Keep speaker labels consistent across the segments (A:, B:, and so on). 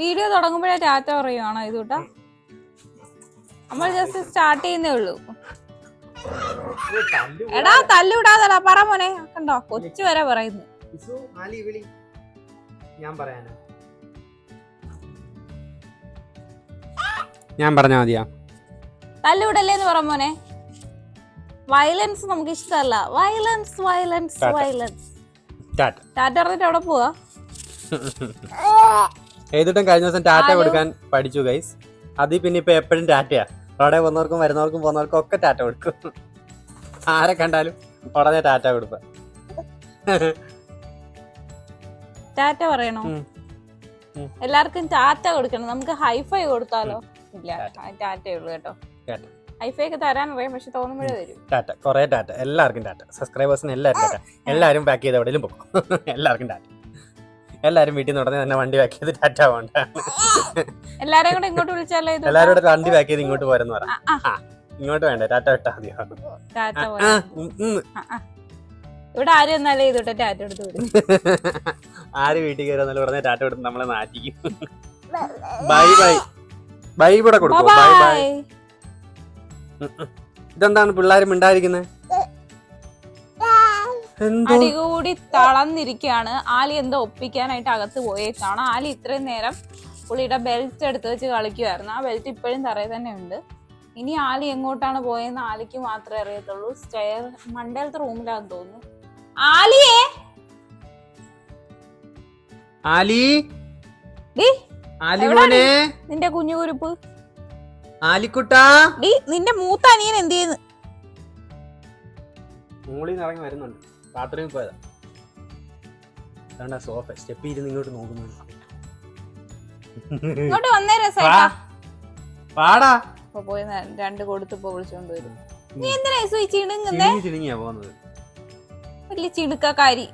A: Video തുടങ്ങുമ്പോഴേ Tata പറയുവാണോ ഇത് കൂട്ടാ? നമ്മൾ ജസ്റ്റ് സ്റ്റാർട്ട് ചെയ്യുന്നേ ഉള്ളൂ. എടാ തല്ലുവിടാതടാ പറ മോനെ. കണ്ടോ? കൊച്ചു വരെ പറയുന്നു.
B: ഇസു, ആലി, വിളി. ഞാൻ പറയാനാ. ഞാൻ പറഞ്ഞാ മതിയാ.
A: തല്ലുവിടല്ലേന്ന് പറ മോനെ. വയലൻസ് നമുക്ക് ഇഷ്ടമല്ല. Violence violence violence
B: tata.
A: Tata പറഞ്ഞിട്ട് അവിടെ പോവാ?
B: ഏതിട്ടും കഴിഞ്ഞ ദിവസം ടാറ്റ കൊടുക്കാൻ പഠിച്ചു ഗൈസ് അതിൽ പിന്നെ ഇപ്പൊ എപ്പോഴും ടാറ്റയാ. അവിടെ വന്നവർക്കും വരുന്നവർക്കും പോകുന്നവർക്കും ഒക്കെ ടാറ്റ കൊടുക്കും. ആരെ കണ്ടാലും ഉടനെ ടാറ്റ കൊടുപ്പ.
A: ടാറ്റ പറയണോ. എല്ലാവർക്കും ടാറ്റ കൊടുക്കണം. നമുക്ക് ഹൈഫൈ കൊടുത്താലോ? ഇല്ല ടാറ്റേ. ഉള്ളൂ കേട്ടോ. ഹൈഫൈ ഒക്കെ തരാൻ അറിയാം പക്ഷെ തോന്നുമ്പോഴേ വരും.
B: ടാറ്റ. കുറെ ടാറ്റ. എല്ലാവർക്കും ടാറ്റ. സബ്സ്ക്രൈബേഴ്സിന് എല്ലാവർക്കും ടാറ്റ. എല്ലാവരും പാക്ക് ചെയ്ത് എവിടെയും പോകും. എല്ലാവർക്കും ടാറ്റ. എല്ലാവരും വീട്ടിൽ നിന്ന് ഉടനെ തന്നെ വണ്ടി പാക്ക് ചെയ്ത് ടാറ്റ പോകണ്ട.
A: എല്ലാരും കൂടെ ഇങ്ങോട്ട് വിളിച്ചാലോ ഇത്
B: എല്ലാരും കൂടെ വണ്ടി പാക്ക് ചെയ്ത് ഇങ്ങോട്ട് പോരെന്ന് പറ.
A: ആ,
B: ഇങ്ങോട്ട് വേണ്ട? ടാറ്റ വിട്ടാ മതിയോ
A: ടാറ്റ
B: ആ,
A: പോലെ.
B: ഉം, ഉം.
A: ആ. ഇവിടെ ആരും എന്നാലേ ഇതോട്ടെ ടാറ്റ എടുത്ത് വിടും.
B: ആര് വീട്ടിൽ കയറി വന്നാലും ഉടനെ ടാറ്റ കൊടുത്ത് നമ്മളെ നാറ്റിക്കും. ബൈ ബൈ ബൈ ഇവിടെ കൊടുക്കും ബൈ ബൈ
A: ബൈ
B: ഇതെന്താണ് പിള്ളേരും മിണ്ടായിരിക്കുന്നത് എന്തോ
A: അടികൂടി തളന്നിരിക്കുകയാണ് ആലി എന്തോ ഒപ്പിക്കാനായിട്ട് അകത്ത് പോയേക്കാണ്. ആലി ഇത്രയും നേരം പുള്ളിയുടെ ബെൽറ്റ് എടുത്ത് വെച്ച് കളിക്കുമായിരുന്നു ആ ബെൽറ്റ് ഇപ്പോഴും തറയിൽ തന്നെ ഉണ്ട്. ഇനി ആലി എങ്ങോട്ടാണ് പോയെന്ന് ആലിക്ക് മാത്രമേ അറിയത്തുള്ളൂ. സ്റ്റെയർ മണ്ടേലത്തെ റൂമിലാന്ന് തോന്നുന്നു. ആലിയേ!
B: ആലി? ആലി മോനെ?
A: നിന്റെ കുഞ്ഞു കുരുപ്പ്
B: ആലിക്കുട്ടാ
A: നിന്റെ മൂത്ത അനിയൻ എന്ത് ചെയ്യുന്നു?
B: മോളിൽ നിന്ന് ഇറങ്ങി വരുന്നുണ്ട്. ബാത്റൂമിൽ പോയതാ. അതാണ്ടാ സോഫ സ്റ്റെപ്പ് ഇരുന്ന് ഇങ്ങോട്ട് നോക്കുന്നു.
A: ഇങ്ങോട്ട് വന്നേ
B: പാടാ
A: ഇപ്പൊ പോയി ന- രണ്ട് കൊടുത്തിപ്പോ വിളിച്ചോണ്ട് വരും. നീ എന്തിനാ ഈ ചിണുങ്ങുന്നേ
B: ചിണുങ്ങി ചിണുങ്ങിയാ പോകുന്നത്.
A: വലിയ ചിണുക്കക്കാരി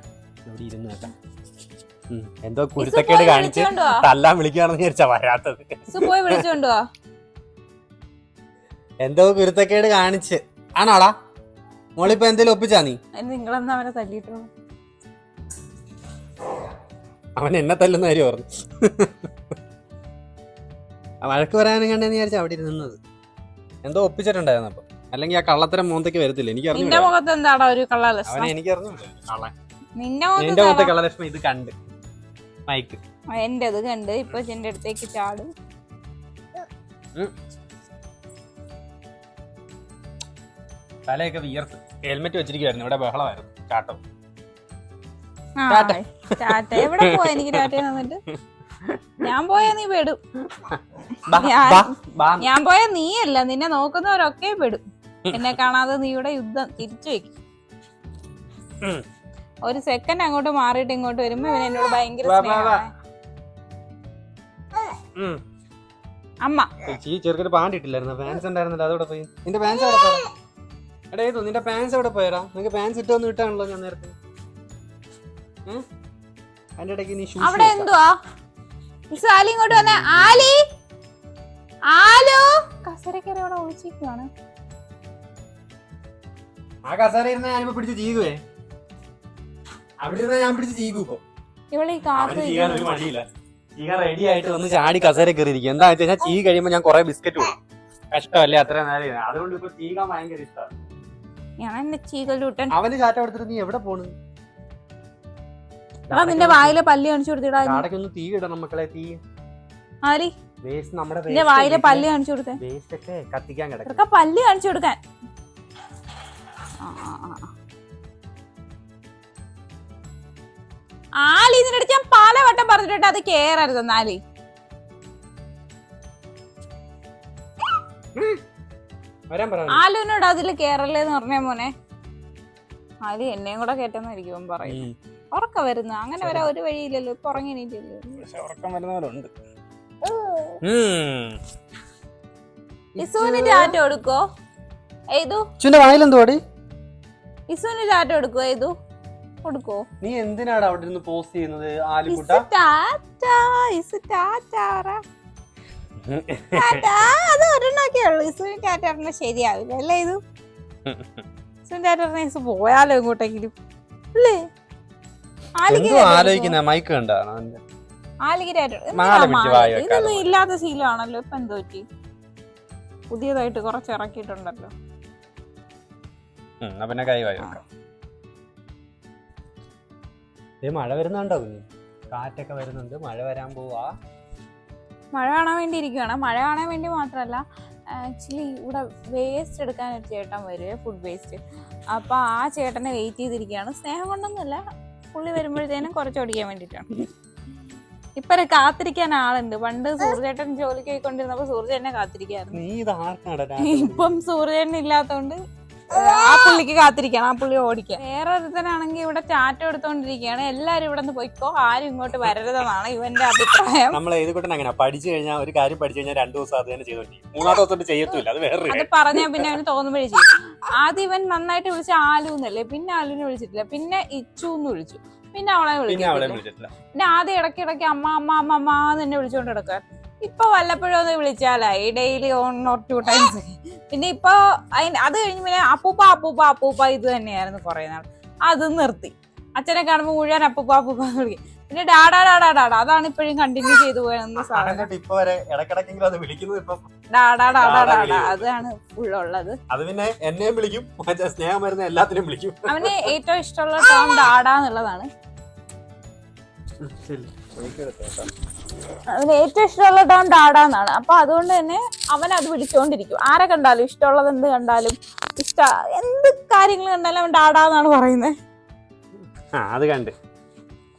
B: ഇവിടെ ഇരുന്ന് കേട്ടാ. ഉം, എന്തോ കുരുത്തക്കേട്
A: പോയി
B: കാണിച്ച്
A: വിളിച്ചോണ്ട് വാ.
B: തല്ലാൻ വിളിക്കുകയാണെന്ന് വിചാരിച്ചാ വരാത്തത്.
A: പോയി വിളിച്ചോണ്ട് വാ
B: എന്തോ കുരുത്തക്കേട് കാണിച്ച്. ആണോടാ? മോളിപ്പോ എന്തേലും ഒപ്പിച്ചാ നീ?
A: നിങ്ങളെന്നാ അവനെ തല്ലിയിട്ടുള്ളൂ
B: അവൻ എന്നെ തല്ലുന്ന കാര്യം പറഞ്ഞു വഴക്ക് പറയാനും കണ്ടെന്ന് വിചാരിച്ച അവിടെ നിന്നത് എന്തോ ഒപ്പിച്ചിട്ടുണ്ടായിരുന്നു അപ്പൊ. അല്ലെങ്കിൽ ആ കള്ളത്തരം മോന്തയ്ക്ക് വരത്തില്ല. എനിക്ക്
A: നിന്റെ മുഖത്ത് എന്താടാ ഒരു കള്ള
B: അവനെ
A: ലക്ഷണം?
B: എനിക്ക്
A: നിന്റെ
B: എന്റെ
A: മുഖത്ത്
B: മുഖത്തെ? കള്ളലക്ഷ്മി ഇത് കണ്ട്. മൈക്ക്.
A: എന്റെ അത് കണ്ട്. ഇപ്പൊ എന്റെ അടുത്തേക്ക് ചാടും.
B: തലയൊക്കെ വിയർത്ത്. ഹെൽമെറ്റ് വെച്ചിരിക്കുവായിരുന്നു. ഇവിടെ ബഹളമായിരുന്നു. ചാട്ടം
A: ഞാൻ
B: ടാറ്റ.
A: എവിടെ പോയ എനിക്ക് ടാറ്റ തന്നിട്ട് ഞാൻ പോയാ നീ പെടും. ഞാൻ-
B: പോയ നീ
A: അല്ല പോയാ നീയല്ല. നിന്നെ നോക്കുന്നവരൊക്കെ പെടും. എന്നെ കാണാതെ നീയുടെ യുദ്ധം തിരിച്ചു വെക്കും. ഒരു സെക്കൻഡ് അങ്ങോട്ട് മാറിയിട്ട് ഇങ്ങോട്ട് വരുമ്പോ ഇവൻ എന്നോട് ഭയങ്കര അമ്മ.
B: ചെറുക്കൊരു പാന്റ് ഇട്ടില്ലായിരുന്നു? പാൻസ് ഉണ്ടായിരുന്നില്ല. അതോടെ പോയി. നിന്റെ പാൻസ് എടാ ഏതോ നിന്റെ പാൻസ് എവിടെ പോയടാ? നിനക്ക് പാൻസ് ഇട്ട് വന്ന് ഇട്ടാണല്ലോ ഞാൻ നേരത്തെ? അതിന്റെ ഇടയ്ക്ക് നീ ഷൂസ്
A: അവിടെ എന്തുവാ? മിസ് ആലി ഇങ്ങോട്ട് വന്നേ. ആലി? ആലോ? കസരക്കര അവിടെ ഒഴിച്ചിരിക്കുവാണ്
B: ആ കസര ഇരുന്ന ഞാനിപ്പോ പിടിച്ച് ചീകുവേ. അവിടെ ഇരുന്ന ഞാൻ പിടിച്ച് ചീകു ഇപ്പൊ.
A: ഇവളീ കാത്തു
B: ചെയ്യാൻ ഒരു മടിയില്ല ചീകാൻ റെഡി ആയിട്ട് വന്ന് ചാടി കസേര കയറിയിരിക്കും. എന്താ വെച്ചാൽ ചീ കഴിയുമ്പോ ഞാൻ കുറെ ബിസ്ക്കറ്റ് കൊടുക്കും. കഷ്ടമല്ലേ അത്ര നേരം. അതുകൊണ്ട് ഇപ്പൊ ചീകാൻ ഭയങ്കര ഇഷ്ടമാണ്
A: ഞാൻ എന്നെ ചീകലൂട്ടൻ.
B: അവന് ചാറ്റ കൊടുത്തിട്ട് നീ എവിടെ പോണ്?
A: എടാ നിന്റെ വായിലെ പല്ല് കാണിച്ചു കൊടുത്തിടാ
B: കാടക്കൊന്ന് തീ ഇടണം മക്കളെ തീ.
A: ആലി
B: വേസ്റ്റ് നമ്മുടെ
A: നിന്റെ വായിലെ പല്ല് കാണിച്ചു കൊടുത്തേ.
B: വേസ്റ്റ് ഒക്കെ കത്തിക്കാൻ കിടക്കും.
A: പല്ല് കാണിച്ചു കൊടുക്കാൻ. ആ, ആ, ആ, ആ. ആലി നിന്റെ അടുത്ത് ഞാൻ പല വട്ടം പറഞ്ഞിട്ട് അത് കേറരുത് ആലി ആലുവിനോട് അതിൽ കേറല്ലേന്ന് പറഞ്ഞേ മോനെ. ആലി എന്നെയും കൂടെ കേട്ടെന്നായിരിക്കും അവൻ പറയും. ഉറക്കം വരുന്ന. അങ്ങനെ വരാൻ ഒരു വഴിയില്ലല്ലോ. ഇപ്പൊ ഉറങ്ങിയില്ലല്ലോ
B: പക്ഷെ ഉറക്കം വരുന്നവരുണ്ട്
A: ഇസുവിന് ടാറ്റ കൊടുക്കോ? ഏതു?
B: ചുന്റെ വായിലെന്തോടി
A: ഇസുവിന് ടാറ്റ കൊടുക്കോ? ഏതു? കൊടുക്കോ.
B: നീ എന്തിനാണ് അവിടെ ഇരുന്ന് പോസ്റ്റ് ചെയ്യുന്നത് ആലിക്കുട്ട
A: ടാറ്റ ഇസ്. ടാറ്റ അത് ഒരെണ്ണൊക്കെ ഉള്ളു. ഇസുവിന് ടാറ്റ പറഞ്ഞാൽ ശരിയാവില്ല അല്ലേ ഇത്? ഇസുവിന് ടാറ്റ പറഞ്ഞാൽ ഇസ് പോയാലോ ഇങ്ങോട്ടെങ്കിലും അല്ലേ?
B: ആലോചിക്കുന്ന? മൈക്ക് കണ്ടാണ്
A: ഇതൊന്നും ഇല്ലാത്ത ശീലമാണല്ലോ. ഇപ്പൊ എന്തോ പറ്റി? പുതിയതായിട്ട് കുറച്ച് ഇറക്കിയിട്ടുണ്ടല്ലോ.
B: പിന്നെ കൈ വായി വെക്കാം. ഏ മഴ വരുന്നുണ്ടോ കുഞ്ഞ്? കാറ്റൊക്കെ വരുന്നുണ്ട്. മഴ വരാൻ പോവാ.
A: മഴ കാണാൻ വേണ്ടി ഇരിക്കുകയാണ് മഴ കാണാൻ വേണ്ടി മാത്രമല്ല ആക്ച്വലി ഇവിടെ വേസ്റ്റ് എടുക്കാൻ ഒരു ചേട്ടൻ വരുവേ ഫുഡ് വേസ്റ്റ് അപ്പോൾ ആ ചേട്ടനെ വെയിറ്റ് ചെയ്തിരിക്കുകയാണ്. സ്നേഹം കൊണ്ടൊന്നുമല്ല പുള്ളി വരുമ്പോഴത്തേനും കുറച്ച് ഓടിക്കാൻ വേണ്ടിയിട്ടാണ്. ഇപ്പൊ കാത്തിരിക്കാൻ ആളുണ്ട്. പണ്ട് സൂര്യചേട്ടൻ ജോലിക്ക് പോയിക്കൊണ്ടിരുന്നപ്പോ സൂര്യചേട്ടനെ കാത്തിരിക്കായിരുന്നു. ഇപ്പം സൂര്യചേട്ടൻ ഇല്ലാത്തോണ്ട് ആ പുള്ളിക്ക് കാത്തിരിക്കണം ആ പുള്ളി ഓടിക്കാൻ. വേറെ ഒരുത്തനാണെങ്കിൽ ഇവിടെ ചാറ്റം എടുത്തോണ്ടിരിക്കുകയാണ്. എല്ലാരും ഇവിടെ നിന്ന് പോയിക്കോ. ആരും ഇങ്ങോട്ട് വരരുതെന്നാണ് ഇവന്റെ അഭിപ്രായം.
B: നമ്മൾ ഏത് കൂട്ടം അങ്ങനെ പഠിച്ചു കഴിഞ്ഞാൽ ഒരു കാര്യം പഠിച്ചു കഴിഞ്ഞാൽ രണ്ടു ദിവസം അത് തന്നെ ചെയ്തോണ്ടിരിക്കും മൂന്നാമത്തെ ദിവസം ചെയ്യത്തില്ല. അത് വേറെ
A: അത് പറഞ്ഞാൽ പിന്നെ അവന് തോന്നുമ്പോഴേ ചെയ്യും. ആദ്യം ഇവൻ നന്നായിട്ട് വിളിച്ച ആലു എന്നല്ലേ? പിന്നെ ആലുവിനെ വിളിച്ചിട്ടില്ല. പിന്നെ ഇച്ചു എന്ന് വിളിച്ചു. പിന്നെ അവളെ
B: പിന്നെ അവളെ വിളിച്ചിട്ടില്ല.
A: പിന്നെ ആദ്യം ഇടയ്ക്ക് ഇടയ്ക്ക് അമ്മ അമ്മ അമ്മ അമ്മ എന്ന് എന്നെ വിളിച്ചോണ്ട് കിടക്കാൻ ഇപ്പൊ വല്ലപ്പോഴും ഒന്ന് വിളിച്ചാലായി daily one or two times പിന്നെ ഇപ്പൊ അതിന് അത് കഴിഞ്ഞ് പിന്നെ അപ്പൂപ്പ അപ്പൂപ്പ അപ്പൂപ്പ ഇത് തന്നെയായിരുന്നു കുറെ നാൾ അത് നിർത്തി അച്ഛനെ കാണുമ്പോൾ മുഴുവൻ അപ്പൂപ്പ അപ്പൂപ്പ എന്ന് വിളിക്കും പിന്നെ ഡാഡാ ഡാഡാ ഡാഡാ അതാണ് ഇപ്പോഴും കണ്ടിന്യൂ ചെയ്തു പോയെന്ന സാധനം
B: എന്നിട്ട് വരെ ഇടക്കിടക്കെങ്കിലും അത് വിളിക്കുന്നത് ഇപ്പൊ
A: ഡാഡാ ഡാഡാ
B: ഡാഡാ.
A: അതാണ് ഫുള്ളുള്ളത്
B: അത് പിന്നെ എന്നെയും വിളിക്കും മറ്റേ സ്നേഹം വരുന്ന എല്ലാത്തിനും വിളിക്കും
A: അവന് ഏറ്റവും ഇഷ്ടമുള്ള ടേം ഡാഡാ എന്നുള്ളതാണ് അവന് ഏറ്റവും ഇഷ്ടമുള്ള ടോൺ ഡാഡാ എന്നാണ് അപ്പൊ അതുകൊണ്ട് തന്നെ അവൻ അത് വിളിച്ചോണ്ടിരിക്കും. ആരെ കണ്ടാലും ഇഷ്ടമുള്ളത് എന്ത് കണ്ടാലും ഇഷ്ട എന്ത് കാര്യങ്ങൾ കണ്ടാലും അവൻ ഡാഡാ എന്നാണ് പറയുന്നത്
B: അത് കണ്ട്.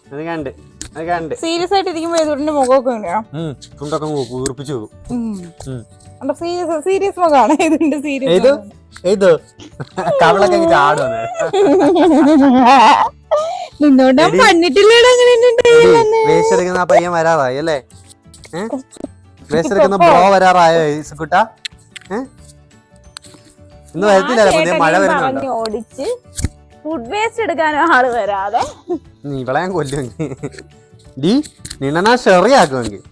B: അത് കണ്ട്. അത് കണ്ട്.
A: സീരിയസ് ആയിട്ട് ഇരിക്കുമ്പോ ഏതുകൊണ്ട് മുഖമൊക്കെ
B: ചുണ്ടൊക്കെ വീർപ്പിച്ചു ഉം.
A: സീരിയസ് സീരിയസ് മുഖമാണ്. ഇതിന്റെ? സീരിയസ്
B: ഇത് കവളൊക്കെ ചാടുവന്ന്
A: പണിട്ടില്ലേടാ അങ്ങനെ
B: എടുക്കുന്ന ആ പയ്യൻ വരാറായി അല്ലേ? ബ്രോ വരാറായോ ഇസുക്കുട്ട ഇന്ന് വരത്തില്ല പുതിയ മഴ വരുന്നുണ്ടോ?
A: ഓടിച്ച് ഫുഡ് വേസ്റ്റ് എടുക്കാനോ ആൾ വരാതെ.
B: നീ ഇവളെ ഞാൻ കൊല്ലുമെങ്കിൽ ഡി നിന്നെ ഷെറിയാക്കുമെങ്കിൽ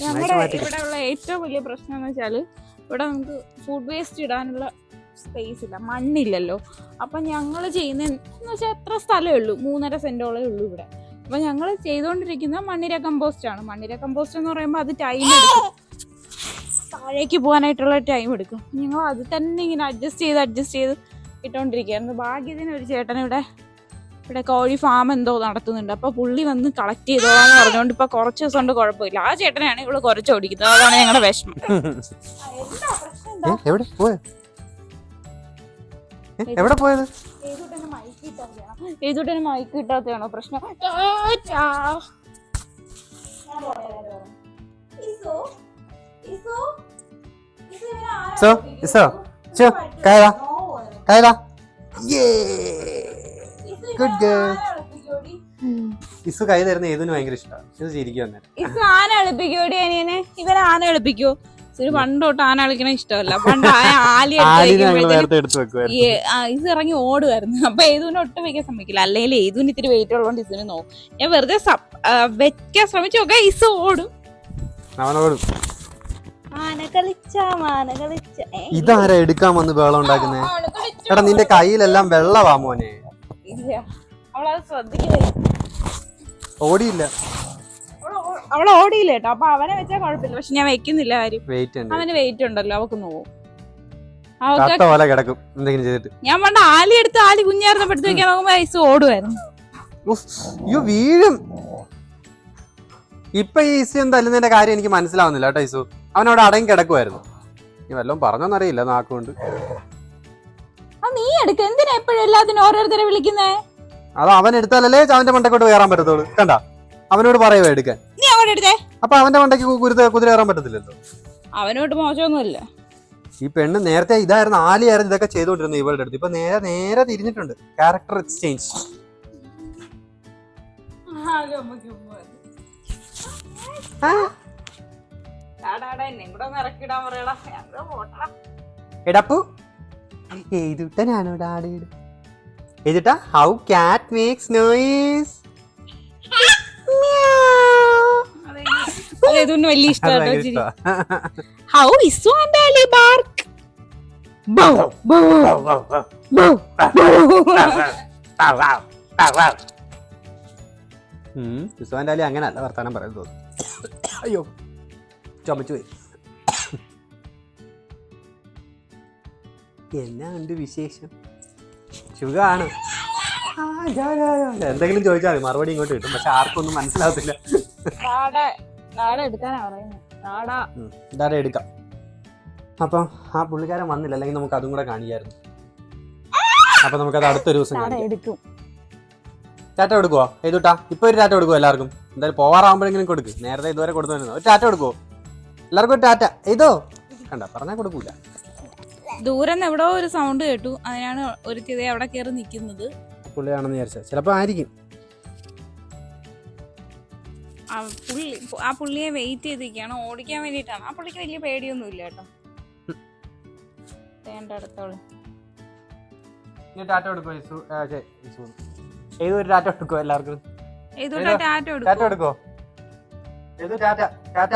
A: ഞങ്ങളുടെ ഇവിടെ ഉള്ള ഏറ്റവും വലിയ പ്രശ്നം എന്ന് വെച്ചാൽ ഇവിടെ നമുക്ക് ഫുഡ് വേസ്റ്റ് ഇടാനുള്ള സ്പേസ് ഇല്ല മണ്ണില്ലല്ലോ. അപ്പം ഞങ്ങൾ ചെയ്യുന്ന എന്ന് വെച്ചാൽ എത്ര സ്ഥലമേ ഉള്ളൂ? മൂന്നര സെന്റോളേ ഉള്ളൂ ഇവിടെ. അപ്പം ഞങ്ങൾ ചെയ്തുകൊണ്ടിരിക്കുന്ന മണ്ണിര കമ്പോസ്റ്റ് ആണ്. മണ്ണിര കമ്പോസ്റ്റ് എന്ന് പറയുമ്പോൾ അത് ടൈം എടുക്കും. താഴേക്ക് പോകാനായിട്ടുള്ള ടൈം എടുക്കും. ഞങ്ങൾ അത് തന്നെ ഇങ്ങനെ അഡ്ജസ്റ്റ് ചെയ്ത് അഡ്ജസ്റ്റ് ചെയ്ത് ഇട്ടുകൊണ്ടിരിക്കുകയായിരുന്നു ഭാഗ്യത്തിന് ഒരു ചേട്ടൻ ഇവിടെ ഇവിടെ കോഴി ഫാം എന്തോ നടത്തുന്നുണ്ട്. അപ്പോൾ പുള്ളി വന്ന് കളക്ട് ചെയ്തോളാന്ന് പറഞ്ഞുകൊണ്ട് ഇപ്പോൾ കുറച്ച് ദിവസം കൊണ്ട് കുഴപ്പമില്ല. ആ ചേട്ടനെയാണ് ഇവൾ കുറച്ച് ഓടിക്കുന്നത്. അതാണ് ഞങ്ങളുടെ വിഷമം.
B: എന്താ എവിടെ? പോയ? എവിടെ പോയത്?
A: ഏതുട്ടന് മൈക്ക് കിട്ടാത്തതാണോ പ്രശ്നം.
B: സോ ഇസോ ചോ ഗുഡ് ഗേൾ ഇസു കൈ തരുന്ന ഏതിന് ഭയങ്കര ഇഷ്ടമാണ് ഇത് ചിരിക്കും ഇസു
A: ഇസ് ആന എളുപ്പിക്കോടി അനിയനെ? ഇവരെ ആന എളുപ്പിക്കോ ഇതൊരു പണ്ടോട്ട് ആന കളിക്കണ ഇഷ്ടമല്ല. പണ്ട് ആലി ഇത് ഇറങ്ങി ഓടുമായിരുന്നു അപ്പൊ ഏതുവിനെ ഒട്ടും വെക്കാൻ സമ്മതിക്കില്ല. അല്ലെങ്കിൽ ഏതുവിന് ഇത്തിരി വെയിറ്റ് ഉള്ളതുകൊണ്ട് ഇസിനെ നോക്കും. ഞാൻ വെറുതെ വെക്കാൻ ശ്രമിച്ചു. നോക്ക ഇസ് ഓടും.
B: അവനോട്
A: ആന കളിച്ച മാന കളിച്ച.
B: ഇതാരാ എടുക്കാൻ വന്ന് വെള്ളം ഉണ്ടാക്കുന്നേ? എടാ നിന്റെ കയ്യിലെല്ലാം വെള്ളവാ മോനെ.
A: ഇല്ല. അവളത് ശ്രദ്ധിക്കില്ല
B: ഓടിയില്ല.
A: അവൾ അവൾ ഓടിയില്ല കേട്ടോ. അപ്പൊ അവനെ വെച്ചാൽ കുഴപ്പമില്ല. പക്ഷെ ഞാൻ വെക്കുന്നില്ല കാര്യം. അവന് വെയിറ്റ് ഉണ്ടല്ലോ അവക്ക് നോവും.
B: പോലെ കിടക്കും. എന്തെങ്കിലും ചെയ്തിട്ട്.
A: ഞാൻ പണ്ട് ആലി എടുത്ത് ആലി കുഞ്ഞായിരുന്നപ്പെടുത്ത് വെക്കാൻ നോക്കുമ്പോ ഐസ് ഓടുമായിരുന്നു
B: അയ്യോ വീഴും. ഇപ്പൊ ഈ തല്ലുന്നതിന്റെ കാര്യം എനിക്ക് മനസ്സിലാവുന്നില്ല കേട്ടോ ഈസു. അവനവിടെ അടങ്ങി കിടക്കുമായിരുന്നു നീ വല്ലതും പറഞ്ഞോന്നറിയില്ല നാക്കുകൊണ്ട്.
A: നീ എടുക്ക. എന്തിനാ എപ്പോഴും എല്ലാത്തിനും ഓരോരുത്തരെ വിളിക്കുന്നേ?
B: അത് അവൻ എടുത്താലല്ലേ അവന്റെ മണ്ടക്കോട്ട് കയറാൻ പറ്റത്തുള്ളൂ. കണ്ട? അവനോട് പറയുവോ എടുക്കാൻ.
A: അങ്ങോട്ട് എടുത്തേ?
B: അപ്പൊ അവന്റെ മണ്ടയ്ക്ക് കുരുത്ത കുതിര കയറാൻ പറ്റത്തില്ലല്ലോ.
A: അവനോട്ട് മോശമൊന്നുമില്ല.
B: ഈ പെണ്ണ് നേരത്തെ ഇതായിരുന്നു ആലിയായിരുന്നു ഇതൊക്കെ ചെയ്തുകൊണ്ടിരുന്നത് ഇവളുടെ അടുത്ത്. ഇപ്പൊ നേരെ നേരെ തിരിഞ്ഞിട്ടുണ്ട്. ക്യാരക്ടർ എക്സ്ചേഞ്ച് എടപ്പു ഏതുട്ടനാണോ ഡാഡി ഏതുട്ടാ ഹൗ കാറ്റ് മേക്സ് നോയിസ്
A: അതൊന്നും വലിയ ഇഷ്ടമാട്ടോ ഹൗ ഇസ് ബാർക്ക്
B: വിശ്വാന്റെ അലി അങ്ങനെ അല്ല വർത്താനം പറയുന്നത് തോന്നുന്നു. അയ്യോ ചുമച്ചു പോയി. എന്നാ ഉണ്ട് വിശേഷം? സുഖമാണ്. എന്തെങ്കിലും ചോദിച്ചാൽ മതി. മറുപടി ഇങ്ങോട്ട് കിട്ടും. പക്ഷെ ആർക്കൊന്നും മനസ്സിലാവത്തില്ല.
A: എടുക്കാനാ പറയുന്നത് കാട
B: എന്തായാലും എടുക്കാം? അപ്പം ആ പുള്ളിക്കാരൻ വന്നില്ല അല്ലെങ്കിൽ നമുക്ക് അതും കൂടെ കാണിക്കായിരുന്നു. അപ്പൊ നമുക്കത് അടുത്തൊരു ദിവസം കാണിക്കാം.
A: എടുക്കും.
B: ടാറ്റ കൊടുക്കുവോ? ഏതുട്ടാ ഇപ്പൊ ഒരു ടാറ്റ കൊടുക്കുവോ എല്ലാവർക്കും? എന്തായാലും പോവാറാകുമ്പോഴെങ്കിലും കൊടുക്ക്. നേരത്തെ ഇതുവരെ കൊടുത്തു വരുന്നത് ഒരു ടാറ്റ കൊടുക്കുവോ? എല്ലാവർക്കും ഒരു ടാറ്റ. ഏതോ? കണ്ട പറഞ്ഞാൽ കൊടുക്കൂല.
A: ദൂരം നിന്ന് എവിടോ ഒരു സൗണ്ട് കേട്ടു. അതിനാണ് ഒരു ചിത അവിടെ കയറി നിൽക്കുന്നത്.
B: പുള്ളിയാണെന്ന് വിചാരിച്ചത്. ചിലപ്പോ ആയിരിക്കും.
A: ആ പുള്ളി ആ പുള്ളിയെ വെയിറ്റ് ചെയ്തിരിക്കുകയാണ്. ഓടിക്കാൻ വേണ്ടിയിട്ടാണ്. ആ പുള്ളിക്ക് വലിയ പേടിയൊന്നും ഇല്ല കേട്ടോ അടുത്തോളൂ
B: ടാറ്റ ടാറ്റ കൊടുക്കുവോ എല്ലാവർക്കും?
A: ഏതോട്ടാ
B: ഏതോ?
A: ടാറ്റ
B: ഏതോ ടാറ്റ ടാറ്റ? ടാറ്റ,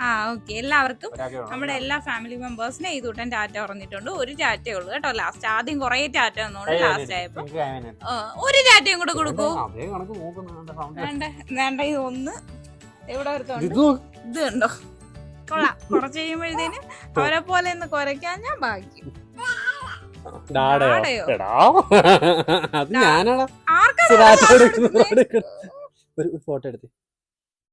B: ആ,
A: ഓക്കെ. എല്ലാവർക്കും നമ്മുടെ എല്ലാ ഫാമിലി മെമ്പേഴ്സിനെ കൂട്ടം ടാറ്റ പറഞ്ഞിട്ടുണ്ട്. ഒരു ടാറ്റേ ഉള്ളൂ കേട്ടോ. ലാസ്റ്റ് ആദ്യം കുറേ ടാറ്റ വന്നോണ്ട് ലാസ്റ്റ് ആയപ്പോ. ഒരു ടാറ്റയും കൂടെ കൊടുക്കൂ.
B: അതേ കണക്ക് നോക്കുന്നു? കണ്ട sound.
A: വേണ്ട വേണ്ട ഇത് ഒന്ന് എവിടെ
B: ഇത്
A: ഉണ്ടോ കൊള്ളാം. കുറച്ച് കഴിയുമ്പോഴത്തേനും അവരെ പോലെ ഒന്ന് കുരയ്ക്കാൻ ഞാൻ ബാക്കി ആർക്കാ.
B: ഒരു ഫോട്ടോ എടുത്ത്.